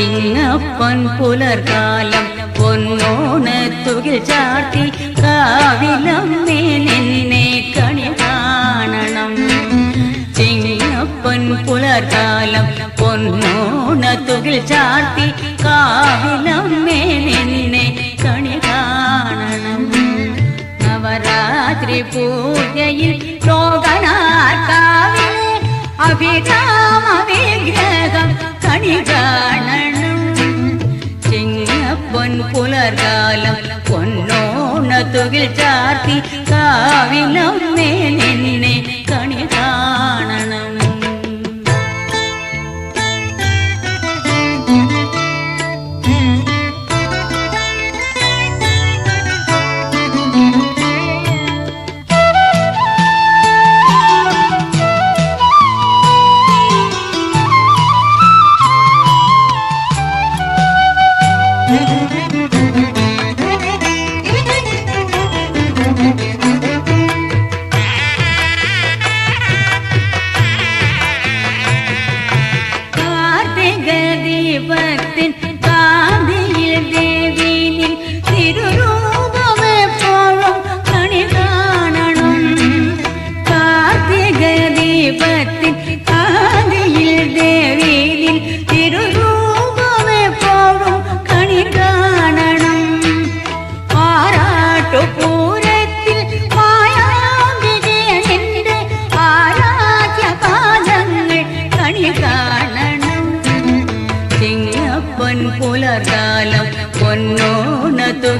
சிங்கப்பன் புலர்காலம் பொன்னோன துகில் சார்த்தி காவிலம் மேலே கணிகாணனம் சிங்கப்பன் புலர்காலம் பொன்னோன துகில் சார்த்தி காவிலம் மேலே கணிகாணனம் நவராத்திரி பூஜையில் லோகனார் காவில் அபிராம விக்கிரகம் கணிகாண ചിങ്ങപ്പൊൻ പുലർകാലം പൊന്നോണത്തുകിൽ ചാർത്തി കാവിലമ്മേ നിന്നെ കണി കാണണം കാർത്തിക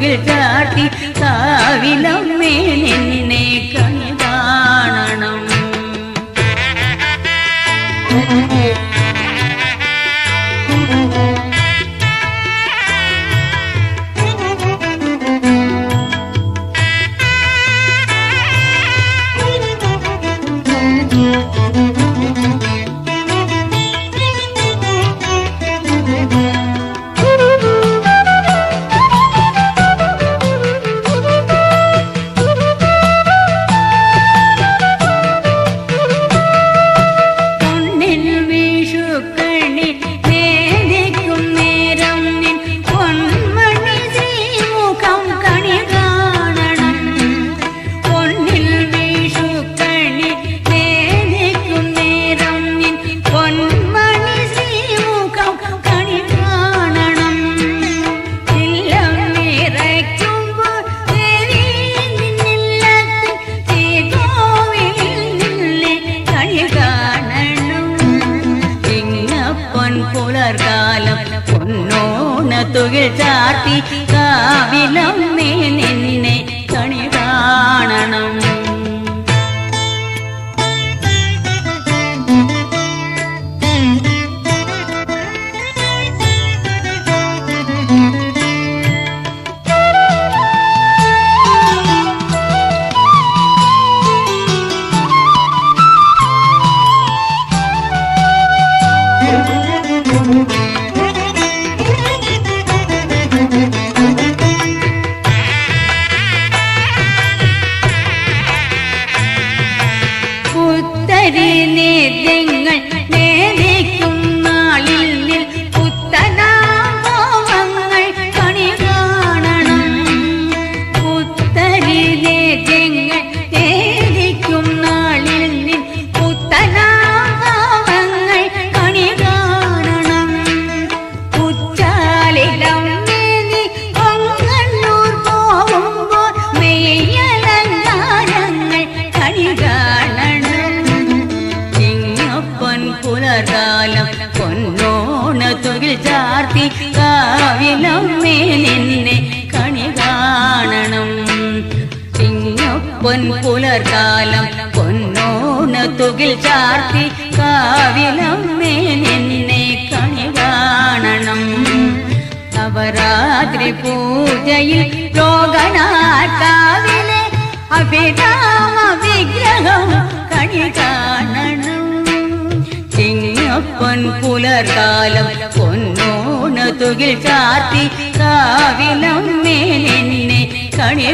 പൊന്നോണത്തുകിൽ ചാട്ടി കാവിലമ്മേ നിന്നെ കണി കാണണം പൊന്നിൻ പൊന്നോണത്തുകിൽ ചാർത്തി കാവിലമ്മേ നിന്നെ കണി കാണണം. ചാർത്തി കാവിലമ്മേ നിന്നെ കണി കാണണം ചിങ്ങപ്പൊൻ പുലർകാലം പൊന്നോണത്തുകിൽ ചാർത്തി കാവിലമ്മേ നിന്നെ കണി കാണണം നവരാത്രി പൂജയിൽ ലോകനാട്ടാവിലെ അഭിരാമ വിഗ്രഹം കണി കാണണം പൊൻപുലർകാലം പൊന്നോണ തുകിൽ ചാർത്തി കാവിനമ്മേ നിന്നെ കണി